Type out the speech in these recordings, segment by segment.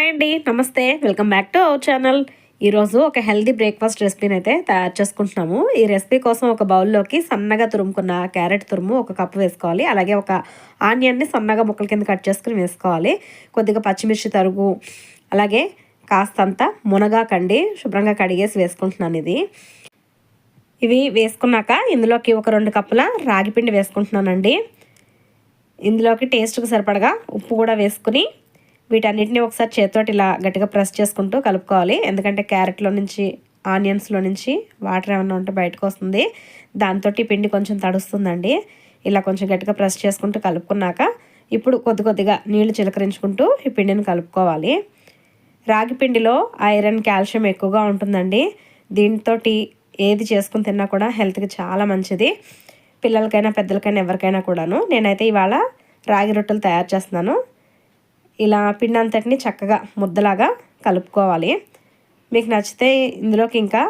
Hi అండి నమస్తే. Welcome back to our channel. ఈరోజు ఒక హెల్దీ బ్రేక్ఫాస్ట్ రెసిపీని అయితే తయారు చేసుకుంటున్నాము. ఈ రెసిపీ కోసం ఒక బౌల్లోకి సన్నగా తురుముకున్న క్యారెట్ తురుము ఒక కప్పు వేసుకోవాలి. అలాగే ఒక ఆనియన్ని సన్నగా ముక్కల కింద కట్ చేసుకుని వేసుకోవాలి. కొద్దిగా పచ్చిమిర్చి తరుగు అలాగే కాస్తంత మునగా కండి శుభ్రంగా కడిగేసి వేసుకుంటున్నాను ఇది. ఇవి వేసుకున్నాక ఇందులోకి ఒక రెండు కప్పుల రాగి పిండి వేసుకుంటున్నానండి. ఇందులోకి టేస్ట్కి సరిపడగా ఉప్పు కూడా వేసుకుని వీటన్నిటిని ఒకసారి చేతితోటి ఇలా గట్టిగా ప్రెస్ చేసుకుంటూ కలుపుకోవాలి. ఎందుకంటే క్యారెట్లో నుంచి ఆనియన్స్లో నుంచి వాటర్ ఏమైనా ఉంటే బయటకు వస్తుంది. దాంతో పిండి కొంచెం తడుస్తుందండి. ఇలా కొంచెం గట్టిగా ప్రెస్ చేసుకుంటూ కలుపుకున్నాక ఇప్పుడు కొద్ది కొద్దిగా నీళ్ళు చిలకరించుకుంటూ ఈ పిండిని కలుపుకోవాలి. రాగి పిండిలో ఐరన్ కాల్షియం ఎక్కువగా ఉంటుందండి. దీంతో ఏది చేసుకుని తిన్నా కూడా హెల్త్కి చాలా మంచిది. పిల్లలకైనా పెద్దలకైనా ఎవరికైనా కూడాను. నేనైతే ఇవాళ రాగి రొట్టెలు తయారు చేస్తున్నాను. ఇలా పిండి అంతటిని చక్కగా ముద్దలాగా కలుపుకోవాలి. మీకు నచ్చితే ఇందులోకి ఇంకా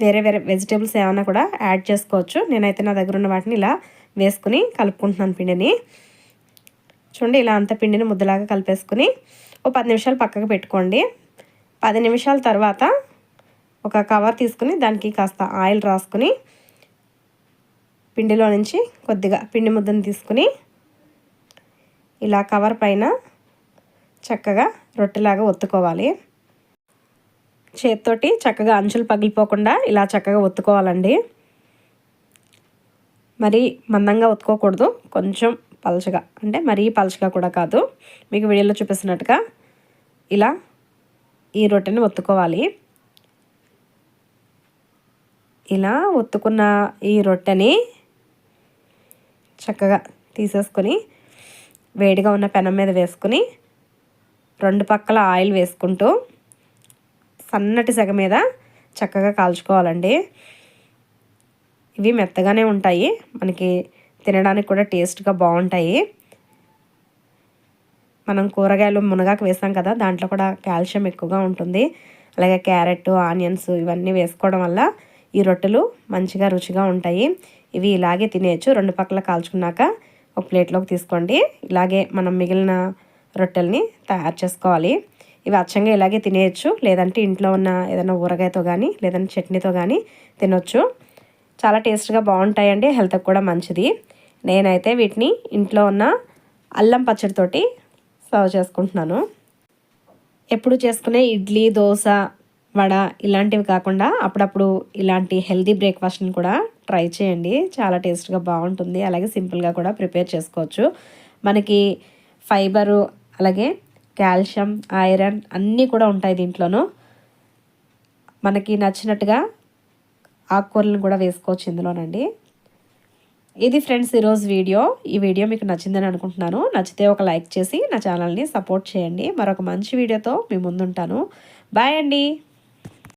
వేరే వేరే వెజిటేబుల్స్ ఏమైనా కూడా యాడ్ చేసుకోవచ్చు. నేనైతే నా దగ్గర ఉన్న వాటిని ఇలా వేసుకుని కలుపుకుంటున్నాను పిండిని. చూడండి ఇలా అంత పిండిని ముద్దలాగా కలిపేసుకుని ఒక పది నిమిషాలు పక్కకు పెట్టుకోండి. పది నిమిషాల తర్వాత ఒక కవర్ తీసుకుని దానికి కాస్త ఆయిల్ రాసుకుని పిండిలో నుంచి కొద్దిగా పిండి ముద్దను తీసుకుని ఇలా కవర్ పైన చక్కగా రొట్టెలాగా ఒత్తుకోవాలి. చేతితోటి చక్కగా అంచులు పగిలిపోకుండా ఇలా చక్కగా ఒత్తుకోవాలండి. మరి మందంగా ఒత్తుకోకూడదు. కొంచెం పలచగా. అంటే మరీ పలచగా కూడా కాదు. మీకు వీడియోలో చూపిస్తున్నట్టుగా ఇలా ఈ రొట్టెని ఒత్తుకోవాలి. ఇలా ఒత్తుకున్న ఈ రొట్టెని చక్కగా తీసేసుకొని వేడిగా ఉన్న పెనం మీద వేసుకుని రెండు పక్కల ఆయిల్ వేసుకుంటూ సన్నటి సెగ మీద చక్కగా కాల్చుకోవాలండి. ఇవి మెత్తగానే ఉంటాయి. మనకి తినడానికి కూడా టేస్ట్గా బాగుంటాయి. మనం కూరగాయలు మునగాకు వేసాం కదా దాంట్లో కూడా కాల్షియం ఎక్కువగా ఉంటుంది. అలాగే క్యారెట్ ఆనియన్స్ ఇవన్నీ వేసుకోవడం వల్ల ఈ రొట్టెలు మంచిగా రుచిగా ఉంటాయి. ఇవి ఇలాగే తినేయచ్చు. రెండు పక్కల కాల్చుకున్నాక ఒక ప్లేట్లోకి తీసుకోండి. ఇలాగే మనం మిగిలిన రొట్టెల్ని తయారు చేసుకోవాలి. ఇవి అచ్చంగా ఇలాగే తినేయచ్చు. లేదంటే ఇంట్లో ఉన్న ఏదైనా ఊరగాయతో కానీ లేదంటే చట్నీతో కానీ తినొచ్చు. చాలా టేస్ట్గా బాగుంటాయండి. హెల్త్కి కూడా మంచిది. నేనైతే వీటిని ఇంట్లో ఉన్న అల్లం పచ్చడితోటి సర్వ్ చేసుకుంటున్నాను. ఎప్పుడు చేసుకునే ఇడ్లీ దోశ వడ ఇలాంటివి కాకుండా అప్పుడప్పుడు ఇలాంటి హెల్దీ బ్రేక్ఫాస్ట్ని కూడా ట్రై చేయండి. చాలా టేస్ట్గా బాగుంటుంది. అలాగే సింపుల్గా కూడా ప్రిపేర్ చేసుకోవచ్చు. మనకి ఫైబరు అలాగే కాల్షియం ఐరన్ అన్నీ కూడా ఉంటాయి దీంట్లోనూ. మనకి నచ్చినట్టుగా ఆకుకూరలను కూడా వేసుకోవచ్చు ఇందులోనండి. ఇది ఫ్రెండ్స్ ఈరోజు వీడియో. ఈ వీడియో మీకు నచ్చిందని అనుకుంటున్నాను. నచ్చితే ఒక లైక్ చేసి నా ఛానల్ని సపోర్ట్ చేయండి. మరొక మంచి వీడియోతో మీ ముందుంటాను. బాయ్ అండి.